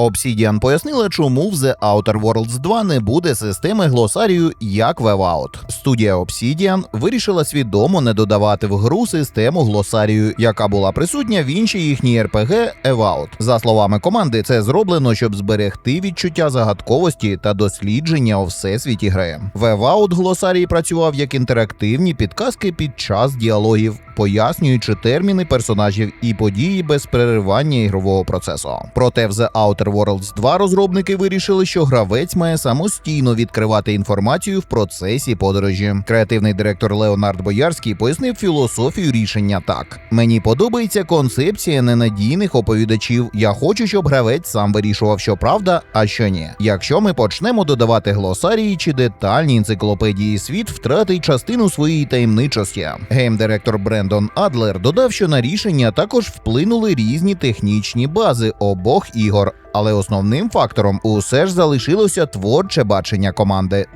Obsidian пояснила, чому в The Outer Worlds 2 не буде системи глосарію як WebOut. Студія Obsidian вирішила свідомо не додавати в гру систему глосарію, яка була присутня в іншій їхній RPG Evout. За словами команди, це зроблено, щоб зберегти відчуття загадковості та дослідження у всесвіті гри. В Evout глосарій працював як інтерактивні підказки під час діалогів, пояснюючи терміни персонажів і події без переривання ігрового процесу. Проте в The Outer Worlds 2 розробники вирішили, що гравець має самостійно відкривати інформацію в процесі подорожі. Креативний директор Леонард Боярський пояснив філософію рішення так: мені подобається концепція ненадійних оповідачів. Я хочу, щоб гравець сам вирішував, що правда, а що ні. Якщо ми почнемо додавати глосарії чи детальні енциклопедії, світ втратить частину своєї таємничості. Гейм-директор Брендон Адлер додав, що на рішення також вплинули різні технічні бази обох ігор. Але основним фактором усе ж залишилося творче бачення команди